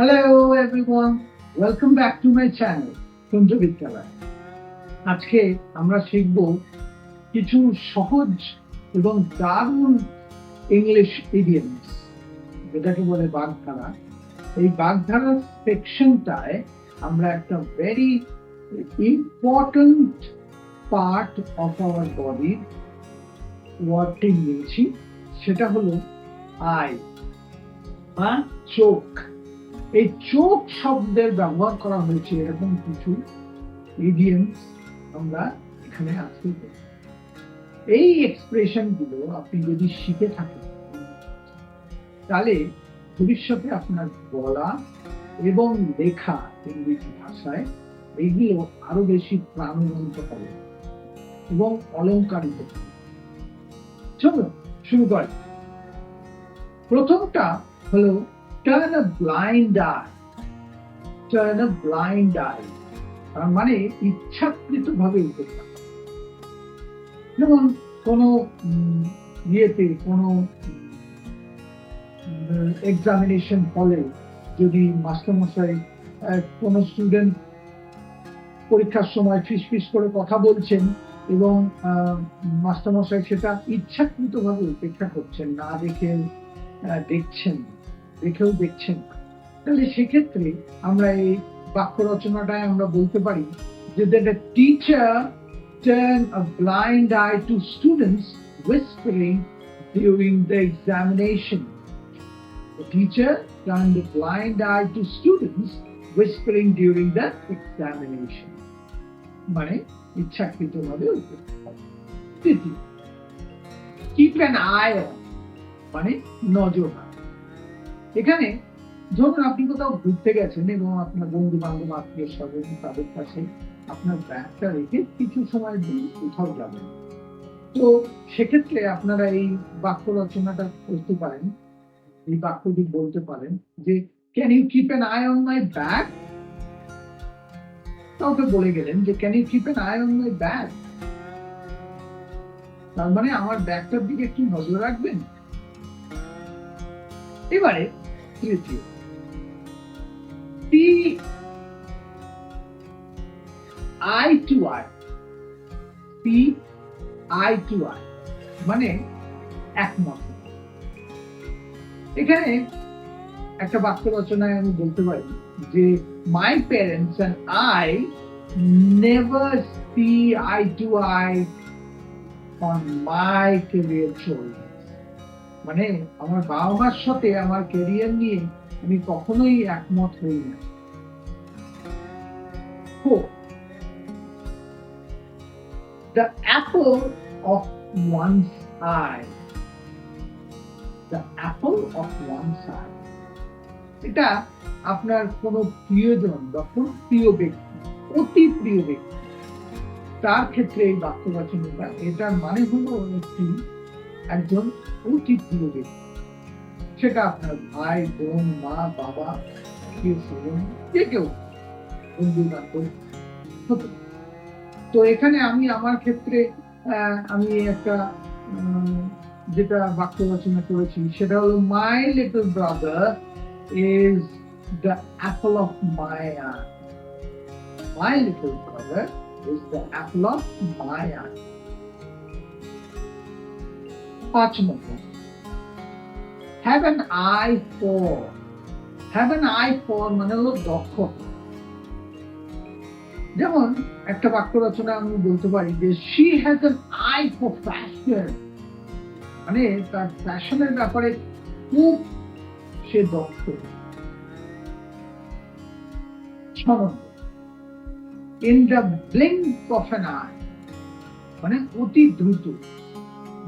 Hello everyone, welcome back to my channel, কুঞ্জ বিদ্যালয় আজকে আমরা শিখব কিছু সহজ এবং দারুণ ইংলিশ ইডিয়মস যেটাকে বলে বাগধারা। এই বাগধারার সেকশনটায় আমরা একটা very important part of our বডির ওয়ার্ডটি নিয়েছি সেটা হলো আই বা চোখ। এই চোখ শব্দের ব্যবহার করা হয়েছে এরকম কিছু ইডিয়মস আমরা এখানে আজকে এই এক্সপ্রেশনগুলো আপনি যদি শিখে থাকেন, তাহলে ভবিষ্যতে আপনার বলা এবং লেখা ইংরেজি ভাষায় এগুলো আরও বেশি প্রাণবন্ত হবে এবং অলঙ্কারিত চলো শুরু করি প্রথমটা হলো turn a blind eye turn a blind eye তার মানে ইচ্ছাকৃত ভাবে উপেক্ষা। যেমন কোনো ইয়েতে কোনো এক্সামিনেশন হলে যদি মাস্টারমশাই কোনো স্টুডেন্ট পরীক্ষার সময় ফিস ফিস করে কথা বলছেন এবং মাস্টারমশাই সেটা ইচ্ছাকৃতভাবে উপেক্ষা করছেন না দেখে দেখছেন। দেখেও দেখছেন তাহলে সেক্ষেত্রে আমরা এই বাক্য রচনাটায় আমরা বলতে পারি যে that a teacher turn a blind eye to students whispering during the examination. The teacher turned a blind eye to students whispering during the examination. মানে ইচ্ছাকৃতভাবে। তৃতীয় কিপ অ্যান আই মানে নজর। এখানে ধরুন আপনি কোথাও ঘুরতে গেছেন এবং আপনার বন্ধু বান্ধব আত্মীয় স্বজন তাদের কাছে আপনার ব্যাগটা রেখে কিছু সময় দিয়ে কোথাও যাবেন। তো সেক্ষেত্রে আপনারা এই বাক্য রচনাটা করতে পারেন, এই বাক্যটি বলতে পারেন যে can you keep an eye on my bag কাউকে বলে গেলেন যে can you keep an eye on my bag তার মানে আমার ব্যাগটার দিকে একটু নজর রাখবেন? এবারে তৃতীয় see eye to eye see eye to eye মানে একমত এখানে একটা বাক্য রচনায় আমি বলতে পারি যে my parents and I never see eye to eye on my career choice মানে আমার বাবা মার সাথে আমার ক্যারিয়ার নিয়ে আমি কখনোই একমত হই না The apple of one's eye. The apple of one's eye. এটা আপনার কোন প্রিয়জন বা প্রিয় ব্যক্তি, অতি প্রিয় ব্যক্তি, তার ক্ষেত্রে এই বাক্য রচনাটা এটার মানে হলো একটি একজন অতি প্রিয় ব্যক্তি সেটা আপনার ভাই, বোন, মা, বাবা, কেউ স্বজন, যে কেউ। বন্ধু, বান্ধব তো এখানে আমি আমার ক্ষেত্রে আমি একটা যেটা বাক্য রচনা করেছি, সেটা হলো my little brother is the apple of my my little brother is the apple of my eye পাঁচ number have an eye for have an eye মানে হলো দক্ষতা যেমন একটা বাক্য রচনা আমি বলতে পারি যে she has an eye for fashion মানে তার ফ্যাশনের ব্যাপারে খুব সে দক্ষ। In the blink of an eye মানে অতি দ্রুত।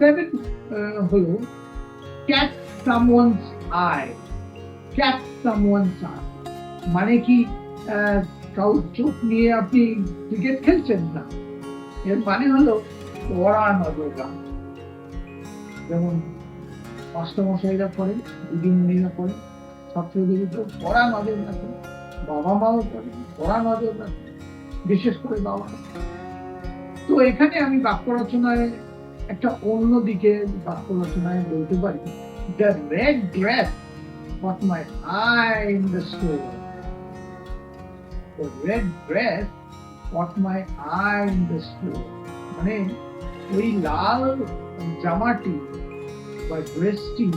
সেভেন হলো catch someone's eye catch someone's eye মানে কি কাউ চোখ নিয়ে আপনি ক্রিকেট খেলছেন না? এর মানে হলো পড়া নজর গান যেমন মাস্টারমশাইরা করেন দিদিমণিরা করেন ছাত্রদের উপর পড়া নজর রাখেন বাবা মাও করেন পড়া নজর রাখেন বিশেষ করে বাবা তো এখানে আমি বাক্য রচনায় একটা অন্য দিকে বাক্য রচনায় বলতে পারি। The red dress. মানে ওই লাল জামাটি বা ড্রেসটি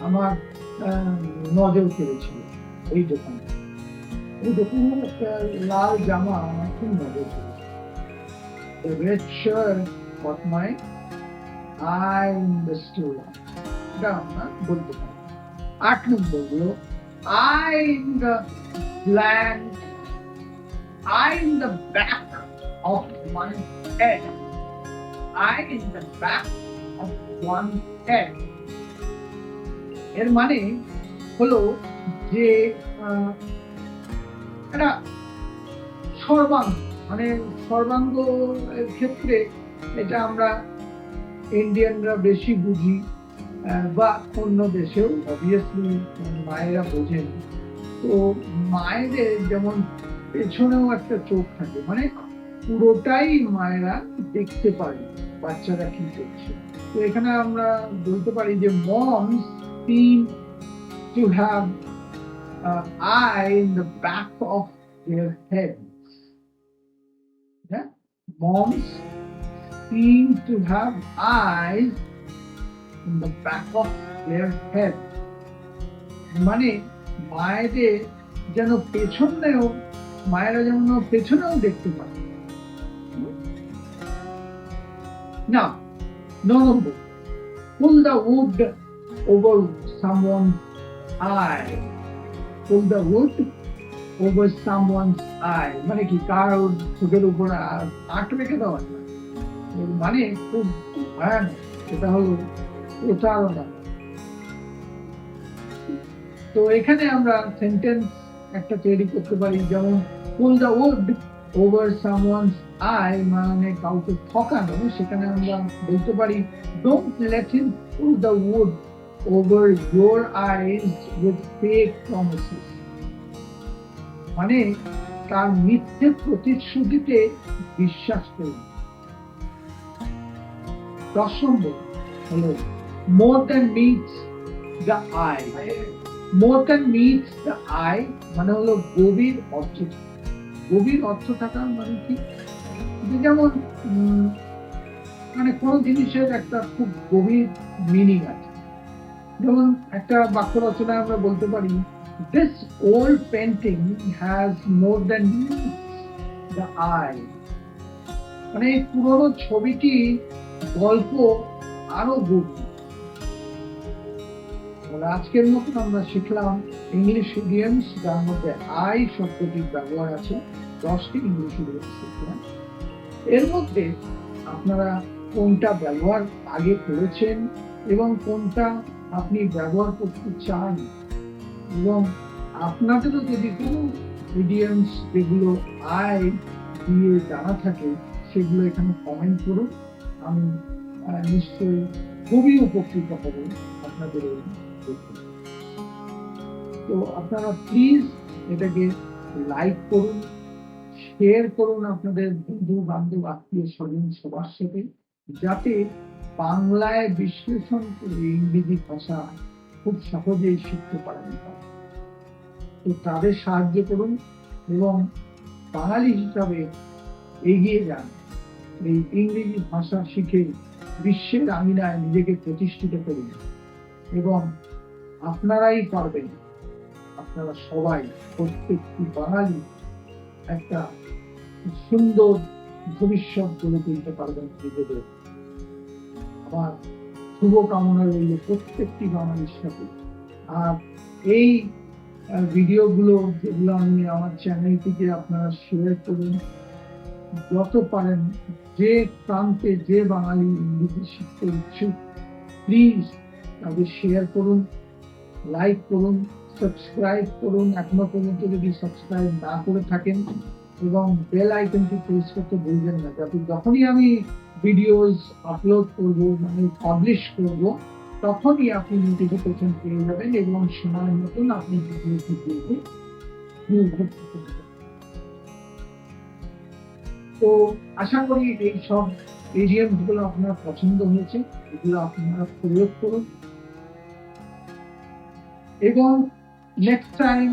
আমার নজর কেড়েছিল ওই দোকানে। ওই দোকানে একটা লাল জামা আমার খুব নজর কেড়েছিল। What my আট নম্বর হলো eye in the land eye in the back এর মানে হলো যে একটা সর্বাঙ্গ মানে সর্বাঙ্গ ক্ষেত্রে এটা আমরা ইন্ডিয়ানরা বেশি বুঝি বা অন্য দেশেও অবভিয়াসলি মায়েরা বোঝেন। তো মায়েদের যেমন পেছনেও একটা চোখ থাকে মানে পুরোটাই মায়েরা দেখতে পারে, বাচ্চারা কি করছে। তো এখানে আমরা বলতে পারি যে moms seem to have eye in the back of their heads হ্যাঁ? Moms seem to have eyes in the back of their head মানে মায়েদের যেন পেছনেও মায়েরা যেন পেছনেও দেখতে পায় না নম্বর pull the wood over someone's eye pull the wood over someone's eye মানে কি কার চোখের উপর আট রেখে দেওয়া মানে খুব ভয়ানক, সেটা হলো প্রতারণা। তো এখানে আমরা সেন্টেন্স একটা তৈরি করতে পারি, যেমন pull the wool over someone's eye মানে কাউকে ঠকানো, সেখানে আমরা বলতে পারি don't let him pull the wool over your eyes with fake promises মানে তার মিথ্যে প্রতিশ্রুতিতে বিশ্বাস করুন। More than meets the eye more than meets the eye মানে হলো গভীর অর্থ। গভীর অর্থ মানে কি? যেমন মানে কোন জিনিসের একটা খুব গভীর মিনিং আছে। যেমন একটা বাক্য রচনায় আমরা বলতে পারি this old painting has more than the eye মানে পুরোনো ছবিটি গল্প আরও গভীর আজকের মতন আমরা শিখলাম ইংলিশ ইডিয়ামস যার মধ্যে আই শব্দটির ব্যবহার আছে, দশটি ইংলিশ ইডিয়ামস শিখলাম। এর মধ্যে আপনারা কোনটা ব্যবহার আগে করেছেন এবং কোনটা আপনি ব্যবহার করতে চান? এবং আপনাদেরও যদি কোনো ইডিয়ামস যেগুলো আই দিয়ে জানা থাকে, সেগুলো এখানে কমেন্ট করুন। আমি নিশ্চয়ই খুবই উপকৃত হব আপনাদের এই তো আপনারা প্লিজ এটাকে লাইক করুন শেয়ার করুন আপনাদের বন্ধু বান্ধব আত্মীয় স্বজন সবার সাথে, যাতে বাংলায় বিশ্লেষণ করে ইংরেজি ভাষা খুব সহজেই শিখতে পারেন তো তাদের সাহায্য করুন এবং বাঙালি হিসাবে এগিয়ে যান। এই ইংরেজি ভাষা শিখে বিশ্বের আঙিনায় নিজেকে প্রতিষ্ঠিত করুন এবং আপনারাই পারবেন, আপনারা সবাই প্রত্যেকটি বাঙালি একটা সুন্দর ভবিষ্যৎ গড়ে তুলতে পারবেন নিজেদের। আমার শুভকামনা রইল প্রত্যেকটি বাঙালির সাথে। আর এই ভিডিওগুলো যেগুলো আমি আমার চ্যানেল থেকে আপনারা শেয়ার করুন যত পারেন, যে প্রান্তে যে বাঙালি ইংরেজি শিখতে ইচ্ছুক প্লিজ তাদের শেয়ার করুন লাইক করুন সাবস্ক্রাইব করুন এখনও পর্যন্ত যদি সাবস্ক্রাইব না করে থাকেন এবং বেল আইকনটি প্রেস করতে ভুলবেন না, যাতে যখনই আমি ভিডিওস আপলোড করব মানে পাবলিশ করব, তখনই আপনি নোটিফিকেশন পেয়ে যাবেন এবং সময় মতন আপনি ভিডিওটি দেখে। তো আশা করি এই সব এরিয়ামগুলো আপনার পছন্দ হয়েছে, এগুলো আপনারা প্রয়োগ করুন। এবং নেক্সট টাইম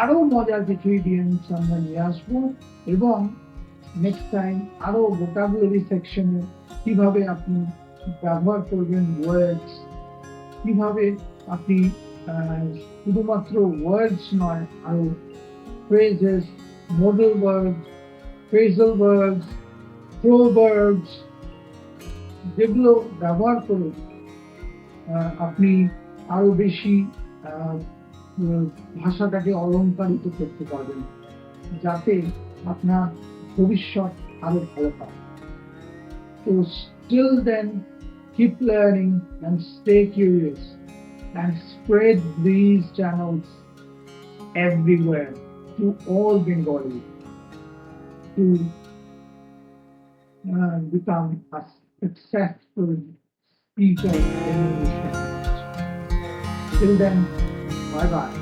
আরও মজার কিছু ইডিয়ামস আমরা নিয়ে আসব এবং নেক্সট টাইম আরও ভোকাবুলারি সেকশনে কীভাবে আপনি ব্যবহার করবেন ওয়ার্ডস কীভাবে আপনি শুধুমাত্র ওয়ার্ডস নয়, আরও phrases model words phrasal words proverbs যেগুলো ব্যবহার করে আপনি আরও বেশি ভাষাটাকে অলংকারিত করতে পারবেন, যাতে আপনার ভবিষ্যৎ আরও ভালো হয়। তো still then keep learning and stay curious and spread these channels everywhere to all Bengali. To uh, become a successful speaker in English. Till then, bye bye.